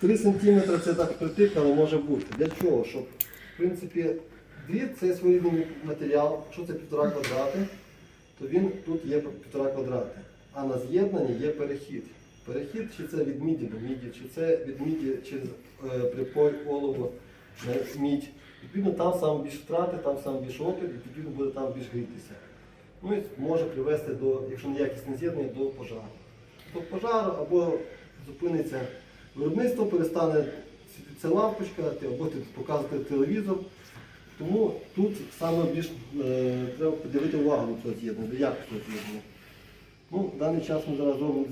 3 см це так притикало може бути. Для чого? Щоб, в принципі, дріт це своєрідний матеріал. Якщо це півтора квадрати, то він тут є півтора квадрати. А на з'єднанні є перехід. Перехід, чи це від міді до міді, чи це від міді через е, припой олово мідь. Відповідно, там саме більш втрати, там саме більш опір, і відповідно буде там більш грітися. Ну і може привести до, якщо неякісне з'єднання, до пожару. До пожару або зупиниться виробництво, перестане світитися лампочка, або ти показувати телевізор. Тому тут саме більш е, треба поділити увагу до цього з'єднання, до якісного з'єднання. Ну, в даний час ми зараз робимо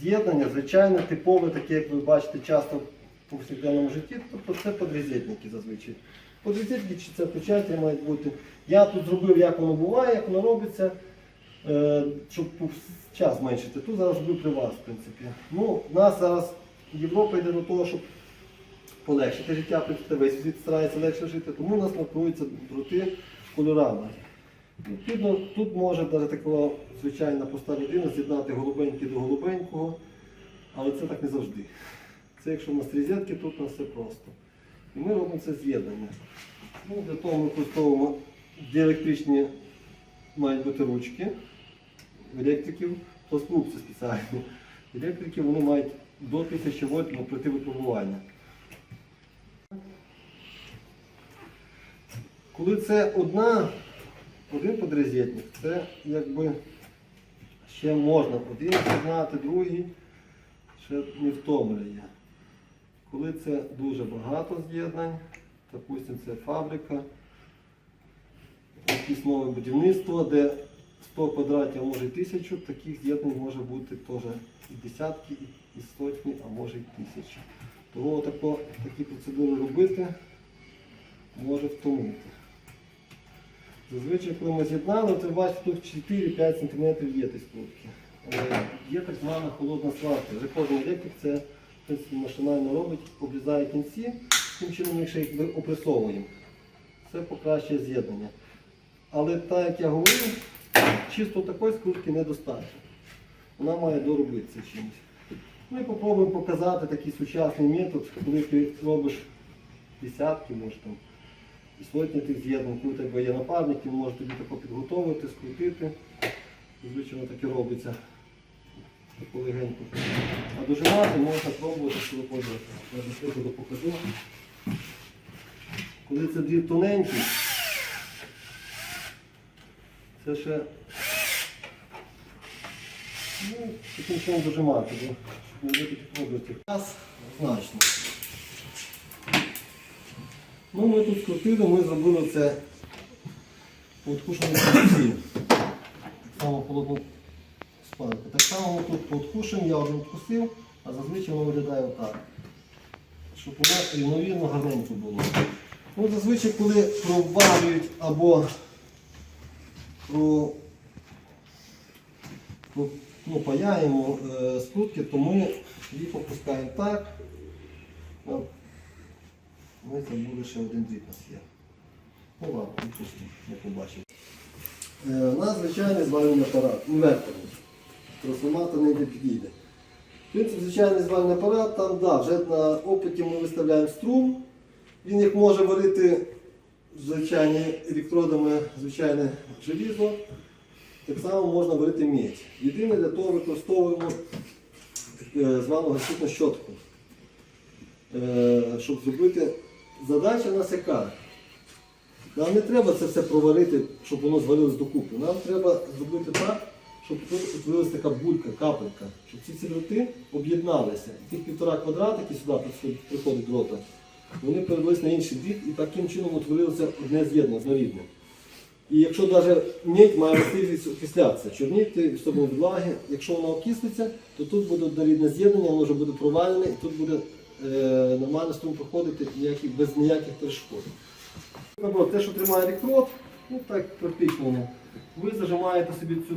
з'єднання, звичайно, типове, таке, як ви бачите, часто в повсякденному житті, тобто це подрізетники зазвичай. Подрізетники чи це почаття мають бути. Я тут зробив, як воно буває, як воно робиться, щоб час зменшити. Тут зараз зробив при вас, в принципі. Ну, нас зараз Європа йде до того, щоб полегшити життя, весь світ старається легше жити, тому у нас маркуються дроти кольорами. Відповідно, тут може навіть така звичайна проста людина з'єднати голубенький до голубенького, але це так не завжди. Це якщо у нас розетки, тут у нас все просто. І ми робимо це з'єднання. Ну, для того ми використовуємо діелектричні мають бути ручки електриків, плоскрупці спеціальні. Електрики вони мають до 1000 вольт на пройти випробування. Коли це одна, один подрозетник, це якби ще можна один з'єднати, другий ще не втомлює. Коли це дуже багато з'єднань, допустим, це фабрика, якесь нове будівництво, де 100 квадратів, а може і тисячу, таких з'єднань може бути теж і десятки, і- сотні, а може і тисячі. Тому тако, такі процедури робити може втомити. Зазвичай, коли ми з'єднали, то бачите, тут 4-5 см є десь трубки. Є так звана холодна сварка. Вже кожен електрик це в принципі, машинально робить, обрізає кінці, тим чином ми ще їх опресовуємо. Це покращує з'єднання. Але так як я говорив, чисто такої скрутки недостатньо. Вона має доробитися чимось. Ну і попробуємо показати такий сучасний метод, коли ти робиш десятки, може там і сотні тих з'єднань, коли тебе є напарник, він може тобі тако підготовити, скрутити. Звичайно так і робиться. Таку. А дожимати можна пробувати, коли ходити. Я до покажу. Коли це дві тоненькі, це ще ну, таким чином дожимати, бо не підробити. Час значно. Ну, ми тут скрутили, ми зробили це по откушеній кінці. Так само холодну спалку. Так само ми тут по откушенню, я вже відкусив, а зазвичай воно виглядає отак. Щоб у нас рівновірно гарненько було. Ну, зазвичай, коли проварюють або про, ну, паяємо е, скрутки, то ми їх опускаємо так. От. Ми забули ще один дріт нас є. Ну ладно, відпустимо, не побачив. Е, у нас звичайний звальний апарат, інверторний. Трансформатор не підійде. В принципі, звичайний звальний апарат, там да, вже на опиті ми виставляємо струм. Він як може варити звичайні електродами звичайне желізо. Так само можна варити медь. Єдине для того використовуємо е, звану гаситну щотку. Е, щоб зробити задача у нас яка. Нам не треба це все проварити, щоб воно звалилось докупи. Нам треба зробити так, щоб утворилася така булька, капелька, щоб ці ці об'єдналися. Тих півтора квадрата, які сюди приходить дрота, вони перевелись на інший дріт і таким чином утворилося одне з'єднання, однорідне. І якщо навіть медь має властивість окислятися, чорніти в собою влаги, якщо воно окислиться, то тут буде однорідне з'єднання, воно вже буде провалене і тут буде е, нормально струм проходити ніяких, без ніяких перешкод. Наоборот, те, що тримає електрод, ну так практично. Ви зажимаєте собі цю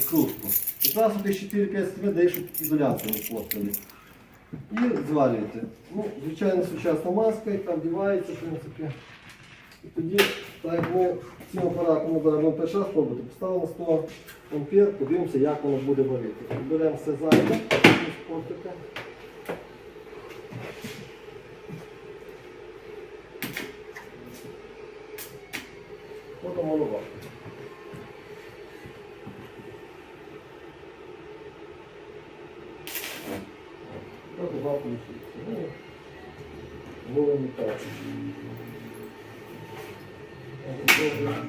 скрутку. Одразу десь 4-5 см даєш, ізоляцію не портили і зварюєте. Ну, Звичайно, сучасна маска, і там дівається, в принципі. І тоді, так як ми цим апаратом зараз перший раз поставимо 100 ампер, подивимося, як воно буде варити. Беремо все зайве, портики. Потім голова. Так. Ну, голий метал.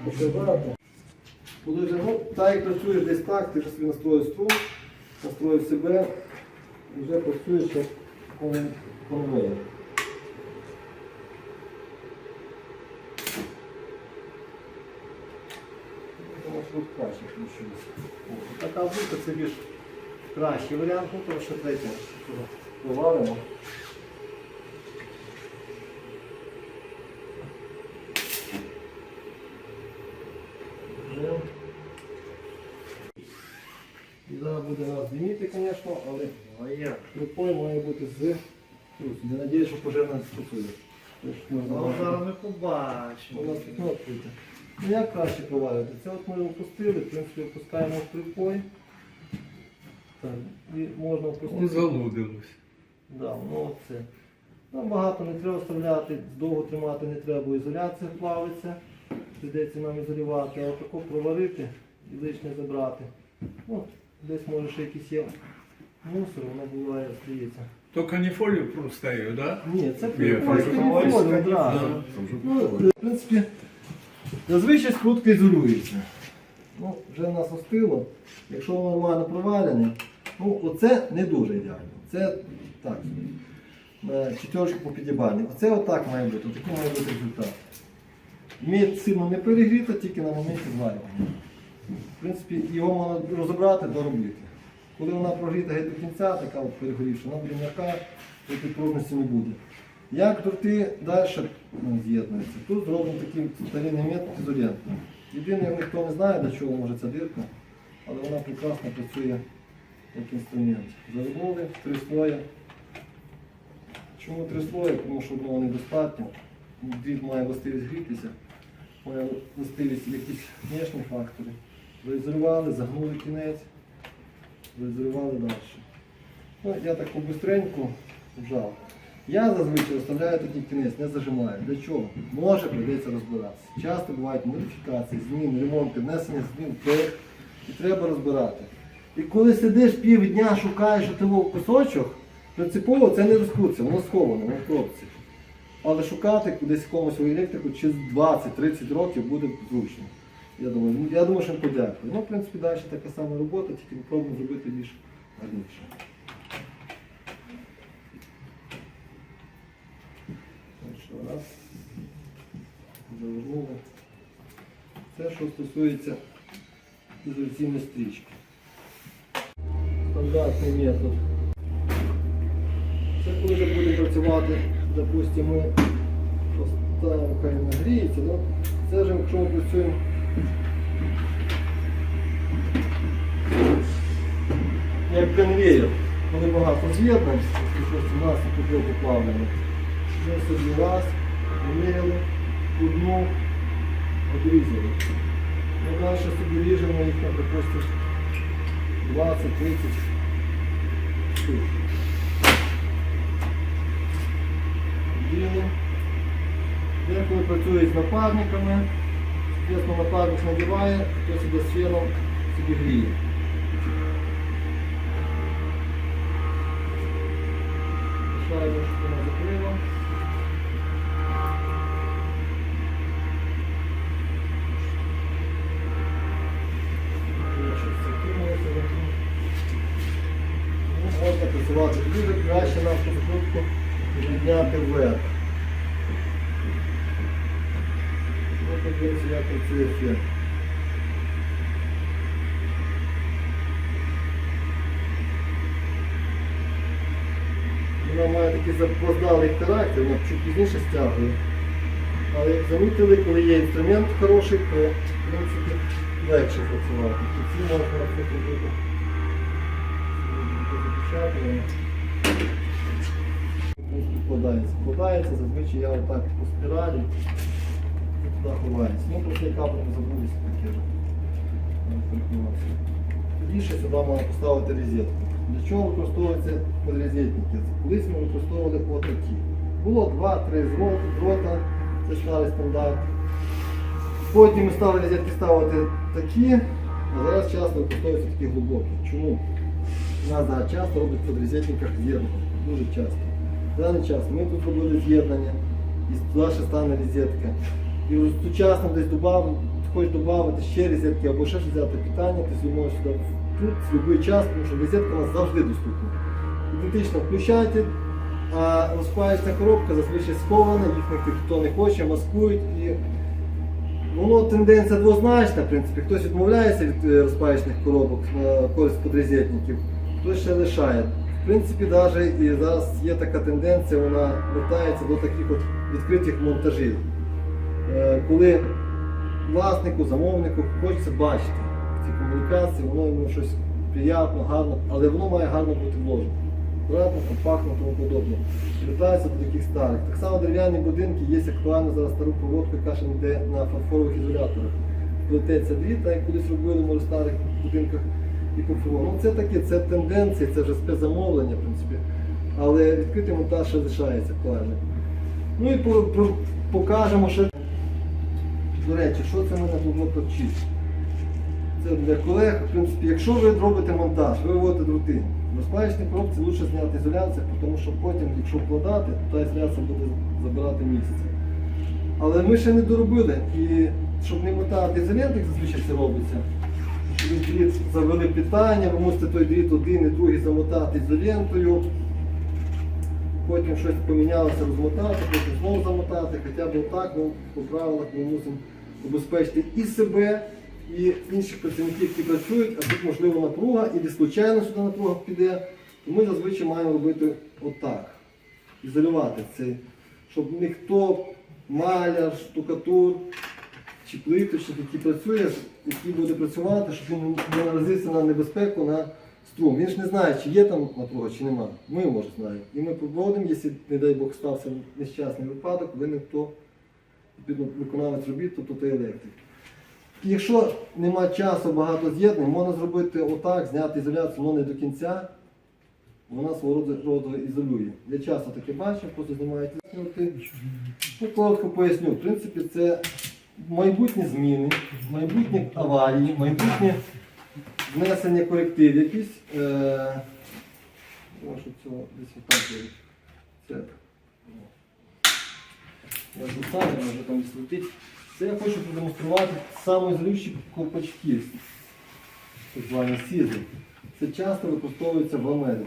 Показати. Коли вже, ну, так як працюєш десь так, ти вже собі настроїв струм, настроїв себе і вже працюєш як конвейер. Така вулка це більш кращий варіант, ну тому що третє поваримо. І зараз буде нас диміти, звісно, але припой має бути з трусу. Я сподіваюся, що пожежна не спрацює. Ну, зараз ми побачимо. у нас вікно відкрите. Ну як краще провалювати? Це от ми опустили, в принципі, опускаємо в припой. Так, і можна Он опустити. залудилось. Да, ну оце. Нам багато не треба вставляти, довго тримати не треба, бо ізоляція плавиться. Придеться нам ізолювати, а отако проварити і лишнє забрати. Ну, десь може ще якийсь є мусор, воно буває, здається. То каніфолію простею, да? Ні, це це прикольно одразу. Ну, в принципі, зазвичай скрутка ізолюється. Ну, вже в нас остило. Якщо воно нормально провалене, ну оце не дуже ідеально. Це так. На четверочку по підібальні. Оце отак має бути, такий має бути результат. Мідь сильно не перегріта, тільки на моменті зварювання. В принципі, його можна розібрати, доробити. Коли вона прогріта геть до кінця, така от перегрівша, вона буде м'яка, тут трудності не буде. Як торти далі ну, з'єднуються? Тут зроблено такий старинний метод ізолентний. Єдине, ніхто не знає, для чого може ця дирка, але вона прекрасно працює як інструмент. Завернули три слої. Чому три слої? Тому що одного недостатньо. Дріт має властивість грітися, має властивість якісь внешні фактори. Заізолювали, загнули кінець, заізолювали далі. Ну, я так побистреньку вжав. Я зазвичай оставляю такий кінець, не зажимаю. Для чого? Може прийдеться розбиратися. Часто бувають модифікації, зміни, ремонти, внесення змін проєкт, і треба розбирати. І коли сидиш півдня, шукаєш того кусочок, принципово це не розкрутиться, воно сховане, воно в коробці. Але шукати десь якомусь електрику через 20-30 років буде зручно. Я думаю, ну, я думаю, що їм подякую. Ну, в принципі, далі така сама робота, тільки ми пробуємо зробити більш гарніше. Раз. Завернули. Це що стосується ізоляційної стрічки. Стандартний метод. Це коли вже буде працювати, допустимо, поставимо, хай нагріється, ну, це вже якщо ми працюємо як конвейер, коли багато щось у нас тут поплавлено. Ми собі раз, поміряли, одну, одрізали. Ми далі собі ріжемо їх, там, 20-30 штук. Діло. Деколи працюють з напарниками. Звісно, напарник надіває, хтось іде з феном собі гріє. Шайбу, щоб вона закрила. Я щось закинулося, закинув. Ну, Можна працювати. Дуже краще нам цю закрутку підняти вверх. Ну, подивимося, як працює фен. Вона має такий запоздалий характер, вона чуть пізніше стягує. Але як замітили, коли є інструмент хороший, то в принципі легше працювати. Ці можна робити Вкладається. Вкладається, зазвичай я отак по спіралі і туди ховається. Ну просто яка не забудеться таке. Тоді ще сюди можна поставити розетку. Для чого використовуються подрозетники? Колись ми використовували отакі. Було 2-3 зроти, дрота, це старий стандарт. Потім ми стали розетки ставити такі, а зараз часто використовуються такі глибокі. Чому? У нас зараз часто роблять в подрозетниках з'єднання. Дуже часто. В даний час ми тут робили з'єднання, і ще стане розетка. І сучасно десь добав, хочеш додати ще розетки або ще взяти питання, ти можеш сюди тут в будь-який час, тому що розетка у нас завжди доступна. Ідентично включайте, а розпаячна коробка зазвичай схована, їх ніхто не хоче, маскують і воно тенденція двозначна, в принципі. Хтось відмовляється від е, розпаячних коробок на користь подрозетників, хтось ще лишає. В принципі, навіть і зараз є така тенденція, вона вертається до таких от відкритих монтажів. Е, Коли власнику, замовнику хочеться бачити ці комунікації, воно йому щось приємно, гарно, але воно має гарно бути вложено. Акуратно, компактно, тому подобне. Вертається до таких старих. Так само дерев'яні будинки є актуально зараз стару проводку, яка ще йде на фарфорових ізоляторах. Плететься дріт, так як колись робили може, в старих будинках і комфортно. Ну, це таке, це тенденції, це вже спецзамовлення, в принципі. Але відкритий монтаж ще лишається актуальним. Ну і по- про- покажемо ще. До речі, що це в мене було чист? Це для колег, в принципі, якщо ви робите монтаж, ви виводите дроти. В розпаячній коробці краще зняти ізоляцію, тому що потім, якщо вкладати, то та ізоляція буде забирати місце. Але ми ще не доробили. І щоб не мотати ізолент, як зазвичай це робиться, дріт завели питання, ви мусите той дріт один і другий замотати ізолентою. Потім щось помінялося, розмотати, потім знову замотати, хоча б отак, ну, по правилах ми мусимо обезпечити і себе, і інших працівників, які працюють, а тут можливо напруга, і случайно сюди напруга піде, то ми зазвичай маємо робити отак. Ізолювати цей, щоб ніхто, маляр, штукатур чи плиточник, який працює, який буде працювати, щоб він не наразився на небезпеку на струм. Він ж не знає, чи є там напруга, чи нема. Ми може знаємо. І ми проводимо, якщо, не дай Бог, стався нещасний випадок, винен хто виконавець робіт, тобто той електрик. І Якщо нема часу багато з'єднань, можна зробити отак, зняти ізоляцію, але не до кінця. Вона свого роду, ізолює. Я часто таке бачив, просто знімаєте зняти. Ну, коротко поясню. В принципі, це майбутні зміни, майбутні аварії, майбутнє внесення коректив якісь. Е, що. Це. Я зустрічаю, може там десь. Це я хочу продемонструвати самоізолюючі ковпачки, так звані сізи. Це часто використовується в Америці.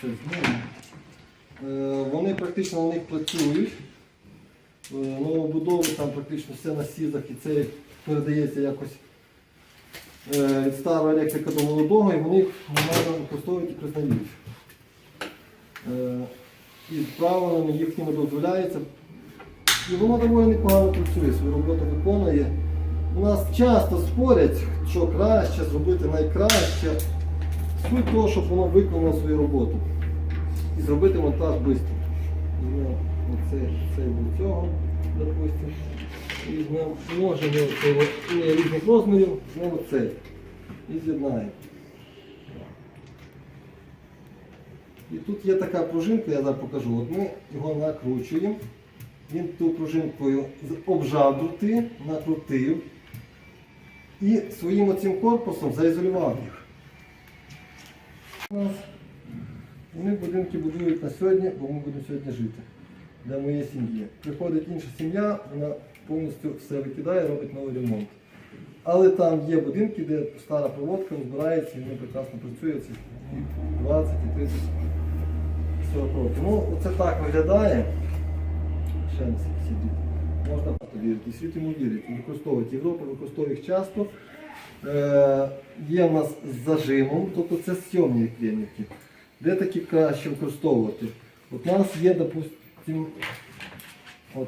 Це знову? Е, Вони практично на них працюють. Е, Новобудови там практично все на сізах і це передається якось е, від старого електрика до молодого і вони їх нормально використовують і признають. Е, І правилами їхніми дозволяється. І воно доволі непогано працює, свою роботу виконує. У нас часто спорять, що краще зробити найкраще. Суть того, щоб воно виконало свою роботу. І зробити монтаж швидко. Візьмемо оцей, цей цього, допустимо. Візьмемо цього не різних розмірів, візьмемо цей. І з'єднаємо. І тут є така пружинка, я зараз покажу. От ми його накручуємо. Він ту пружинкою обжав дроти, накрутив і своїм оцим корпусом заізолював їх. Вони будинки будують на сьогодні, бо ми будемо сьогодні жити для моєї сім'ї. Приходить інша сім'я, вона повністю все викидає, робить новий ремонт. Але там є будинки, де стара проводка збирається і вони прекрасно працюють ці 20, і 30, 40 років. Ну, оце так виглядає. Ще не сидить. Можна вірити. Світ йому вірить. Використовують Європа, використовує їх часто. Е, є в нас з зажимом, тобто це сйомні клінівки. Де такі краще використовувати? От у нас є, допустимо,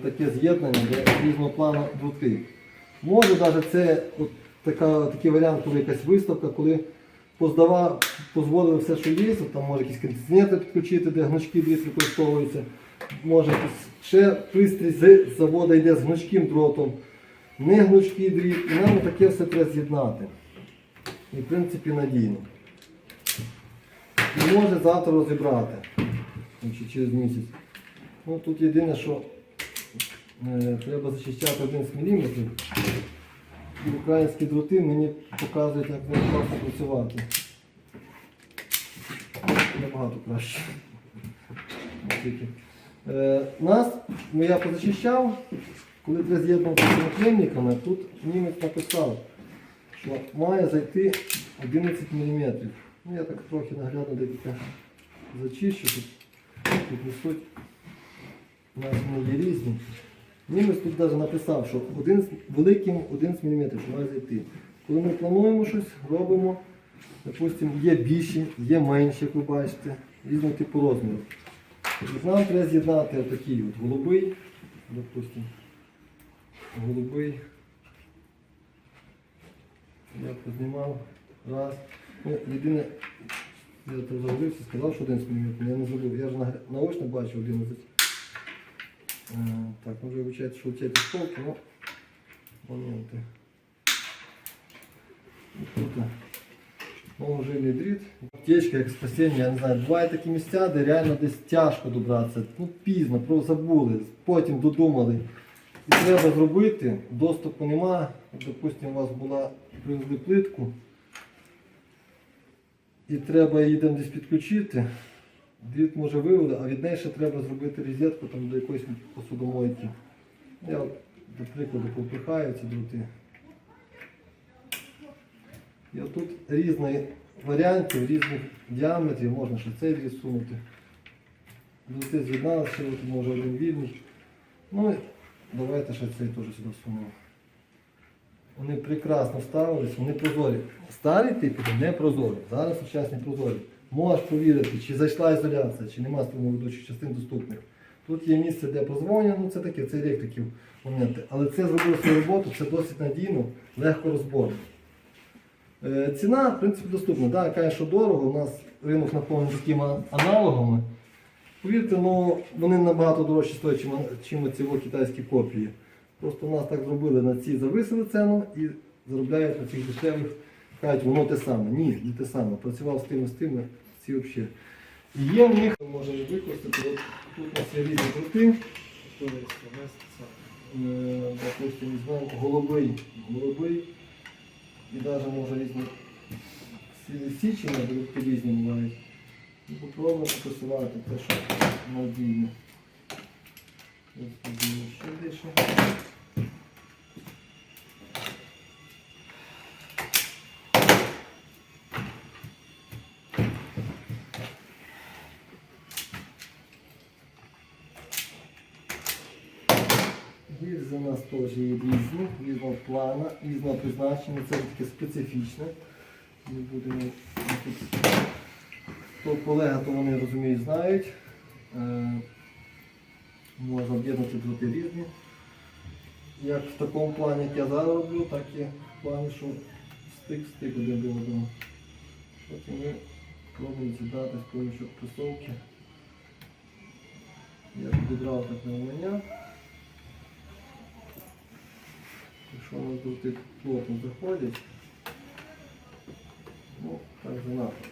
таке з'єднання, де різного плану дроти. Може навіть це от така, такий варіант, коли якась виставка, коли поздава, дозволили все, що є, там може якісь кондиціонери підключити, де гнучки дріт використовується. Може ще пристрій з заводу йде з гнучким дротом, не гнучкий дріт, і нам таке все треба з'єднати. І в принципі надійно. І може завтра розібрати, через місяць. Ну, тут єдине, що е, треба зачищати 11 мм. І Українські дроти мені показують, як вони класно працювати. Набагато краще. Е, нас, ну, я позачищав, коли треба з'єднувати з наклейниками, тут німець написав, що має зайти 11 мм. Ну, я так трохи наглядно декілька зачищу. Тут, тут несуть, у нас вони є різні. Німець тут навіть написав, що один, великим 11 мм, має зайти. Коли ми плануємо щось, робимо, допустимо, є більші, є менші, як ви бачите, різного типу розміру. Нам треба з'єднати такий от голубий, допустимо, голубий. Я познімав. Раз. Ну, єдине, я там сказав, що 11 мм, я не забув. Я ж наочно бачив 11. Е, Так, може вибачайте, що ці полки, ну, моменти. Тут, ну, жильний дріт. Аптечка, як спасіння, я не знаю, бувають такі місця, де реально десь тяжко добратися. Ну, пізно, просто забули, потім додумали. І треба зробити, доступу нема. Допустимо, у вас була привезли плитку. І треба її там десь підключити. Дріт може виводи, а від неї ще треба зробити розетку там до якоїсь посудомойки. Я до прикладу попихаю ці дроти. І отут різні варіантів, різних діаметрів, можна ще цей дріт сунути. Дроти з'єдналися, ще от може один вільний. Ну і давайте ще цей теж сюди сунемо. Вони прекрасно ставились, вони прозорі. Старий тип не прозорий. Зараз сучасні прозорі. Можеш провірити, чи зайшла ізоляція, чи нема струмоведучих частин доступних. Тут є місце для прозвонення, ну це таке, це електриків моменти. Але це зробило свою роботу, це досить надійно, легко розборно. Е, Ціна, в принципі, доступна. Так, каже, дорого, у нас ринок наповнений такими аналогами. Повірте, ну, вони набагато дорожчі стоять, чим ці китайські копії. Просто у нас так зробили на ці зависили ціну і заробляють на цих дешевих. Кажуть, воно те саме. Ні, не те саме. Працював з тими, з тими, ці взагалі. І є в них, можемо використати, от тут у нас є різні крути. Е, Допустимо, візьмемо голубий, голубий. І навіть може різні січення, будуть різні бувають. Попробуємо працювати те, що надійно. Ось подивимо ще більше. Гільзи у нас теж є різні, різного плана, різного призначення, це таке специфічне. Не будемо тут. Хто колега, то вони розуміють, знають. Е, Можна об'єднати дроти різні. Як в такому плані, як я зараз роблю, так і в плані, що стик-стик один до одного. Потім ми пробуємо зібрати з помощью присовки. Я підібрав так на мене. У нас дроти плотно заходять, ну, так занадто.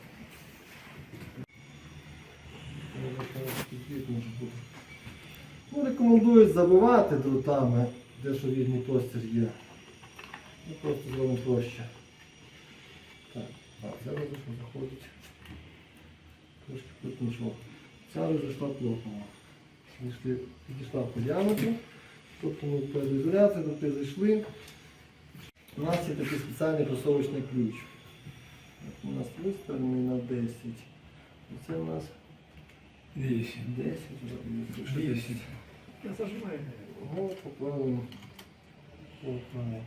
Ну, рекомендують забивати дротами, де що вільний простір є. Ну, просто зробимо проще. Так, а ця розійшла заходить. Трошки плотніше. Ця розійшла плотно. Підійшла по діаметру. Тобто ми перед ізоляцією, дроти зайшли. У нас є такий спеціальний просовочний ключ. У нас виставлений на 10. Це у нас Вісім. 10. Вісім. Я зажимаю. Ну, поправимо. Поправимо.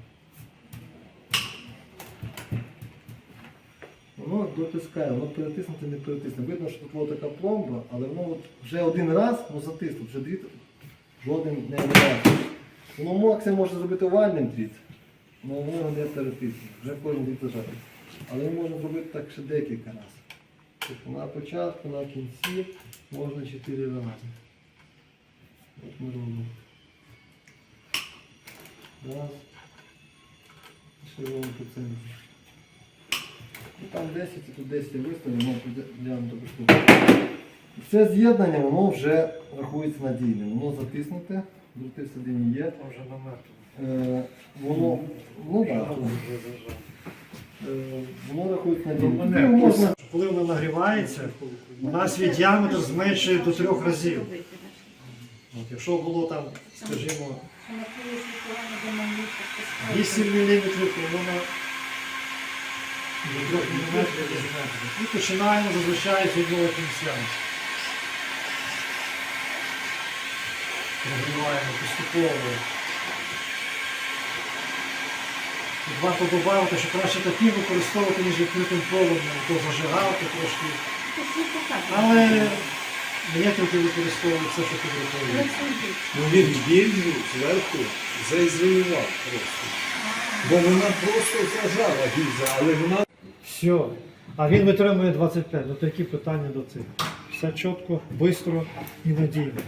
Воно дотискає, воно перетиснути не перетисне. Видно, що тут була така пломба, але воно от вже один раз ну, затисло, вже дріт жоден не виразить. Воно максимум може зробити овальний дріт, але воно не перетисне. Вже кожен дріт зажатий. Але ми можемо зробити так ще декілька разів. Тобто на початку, на кінці можна 4 рази. От ми робимо. Раз. Ще робимо по центру. Ну, там 10 і тут 10 виставимо, глянемо до безпеки. Це з'єднання, воно вже рахується надійним. Воно затиснуте, дроти всередині є. Вже на мертвому. Е, воно, ну так, е, воно рахується надійним. мене Ну, можна Коли воно нагрівається, у нас свій діаметр зменшує до трьох разів. От, якщо було там, скажімо, 8 мм, то воно до 3 мм. І починаємо зазвичай з одного кінця. Прогріваємо поступово. Тут Варто додати, що краще такі використовувати, ніж відкритим проводом, то зажигати трошки. Але я тільки використовую все, що підготовлює. Ну він гільзу зверху заізолював просто. Бо вона просто зажала гільза, але вона Все. А він витримує 25. Ну такі питання до цих. Все чітко, швидко і надійно.